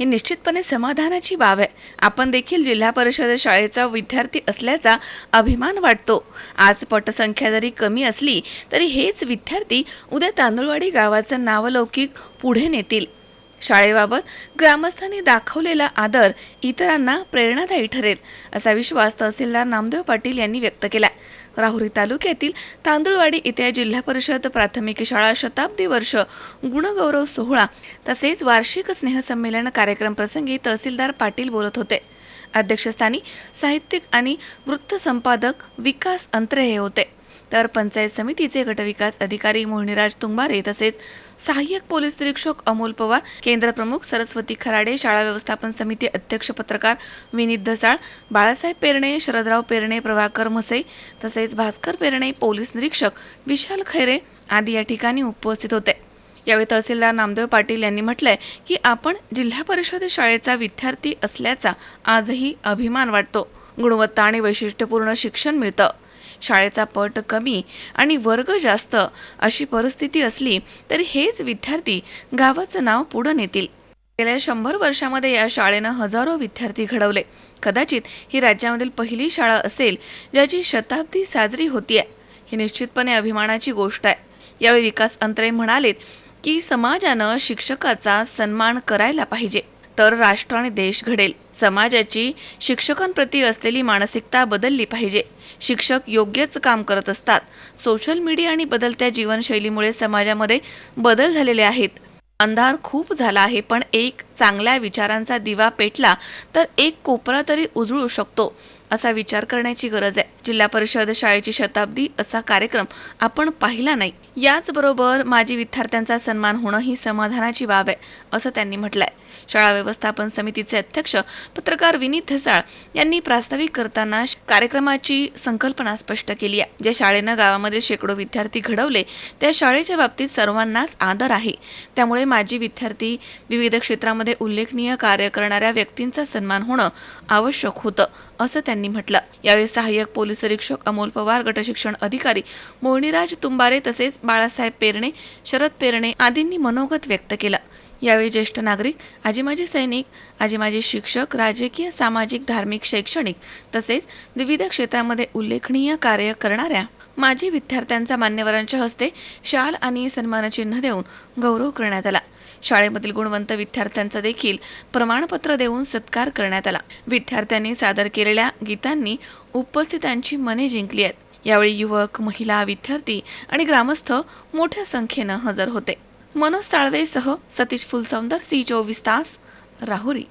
ही निश्चितपणे समाधानाची बाब आहे. आपण देखील जिल्हा परिषद शाळेचा विद्यार्थी असल्याचा अभिमान वाटतो. आज पटसंख्या जरी कमी असली तरी हेच विद्यार्थी उद्या तांदुळवाडी गावाचं नावलौकिक पुढे नेतील. शाळेबाबत ग्रामस्थांनी दाखवलेला आदर इतरांना प्रेरणादायी ठरेल असा विश्वास तहसीलदार नामदेव पाटील यांनी व्यक्त केला. राहुरी तालुक्यातील तांदुळवाडी इथे जिल्हा परिषद प्राथमिक शाळा शताब्दी वर्ष गुणगौरव सोहळा तसेच वार्षिक स्नेहसंमेलन कार्यक्रम प्रसंगी तहसीलदार पाटील बोलत होते. अध्यक्षस्थानी साहित्यिक आणि वृत्त संपादक विकास अंत्रे हे होते. तर पंचायत समितीचे गटविकास अधिकारी मोहिनीराज तुंबारे तसेच सहाय्यक पोलीस निरीक्षक अमोल पवार केंद्र प्रमुख सरस्वती खराडे शाळा व्यवस्थापन समिती अध्यक्ष पत्रकार विनीत धसाळ बाळासाहेब पेरणे शरदराव पेरणे प्रभाकर म्हसे तसेच भास्कर पेरणे पोलीस निरीक्षक विशाल खैरे आदी या ठिकाणी उपस्थित होते. यावेळी तहसीलदार नामदेव पाटील यांनी म्हटलंय की आपण जिल्हा परिषद शाळेचा विद्यार्थी असल्याचा आजही अभिमान वाटतो. गुणवत्ता आणि वैशिष्ट्यपूर्ण शिक्षण मिळतं. शाळेचा पट कमी आणि वर्ग जास्त अशी परिस्थिती असली तरी हेच विद्यार्थी गावाचं नाव पुढं नेतील. गेल्या शंभर वर्षामध्ये या शाळेनं हजारो विद्यार्थी घडवले. कदाचित ही राज्यामधील पहिली शाळा असेल ज्याची शताब्दी साजरी होतीये. ही निश्चितपणे अभिमानाची गोष्ट आहे. यावेळी विकास अंतरे म्हणालेत की समाजानं शिक्षकाचा सन्मान करायला पाहिजे. तर राष्ट्र आणि देश घडेल. समाजाची शिक्षकांप्रती असलेली मानसिकता बदलली पाहिजे. शिक्षक योग्यच काम करत असतात. सोशल मीडिया आणि बदलत्या जीवनशैलीमुळे समाजामध्ये बदल झालेले आहेत. अंधार खूप झाला आहे पण एक चांगल्या विचारांचा दिवा पेटला तर एक कोपरा तरी उजळू शकतो. असा विचार करण्याची गरज आहे. जिल्हा परिषद शाळेची शताब्दी असा कार्यक्रम आपण पाहिला नाही. याचबरोबर माजी विद्यार्थ्यांचा सन्मान होणं ही समाधानाची बाब आहे असं त्यांनी म्हटलंय. शाळा व्यवस्थापन समितीचे अध्यक्ष पत्रकार विनीत धसाळ यांनी प्रास्ताविक करताना कार्यक्रमाची संकल्पना स्पष्ट केली आहे. ज्या शाळेनं गावामध्ये शेकडो विद्यार्थी घडवले त्या शाळेच्या बाबतीत सर्वांनाच आदर आहे. त्यामुळे माजी विद्यार्थी विविध क्षेत्रामध्ये उल्लेखनीय कार्य करणाऱ्या व्यक्तींचा सन्मान होणं आवश्यक होतं असं त्यांनी म्हटलं. यावेळी सहाय्यक पोलीस निरीक्षक अमोल पवार गटशिक्षण अधिकारी मोहिनीराज तुंबारे तसेच बाळासाहेब पेरणे शरद पेरणे आदींनी मनोगत व्यक्त केलं. यावेळी ज्येष्ठ नागरिक आजी माजी सैनिक आजी माजी शिक्षक राजकीय सामाजिक धार्मिक शैक्षणिक तसेच विविध क्षेत्रामध्ये उल्लेखनीय कार्य करणाऱ्या माजी विद्यार्थ्यांचा मान्यवरांच्या हस्ते शाल आणि सन्मानचिन्ह देऊन गौरव करण्यात आला. शाळेमधील गुणवंत विद्यार्थ्यांचा देखील प्रमाणपत्र देऊन सत्कार करण्यात आला. विद्यार्थ्यांनी सादर केलेल्या गीतांनी उपस्थितांची मने जिंकली आहेत. यावेळी युवक महिला विद्यार्थी आणि ग्रामस्थ मोठ्या संख्येनं हजर होते. मनोज साळवेसह सतीश फुलसौंदर सी चोवीस तास राहुरी.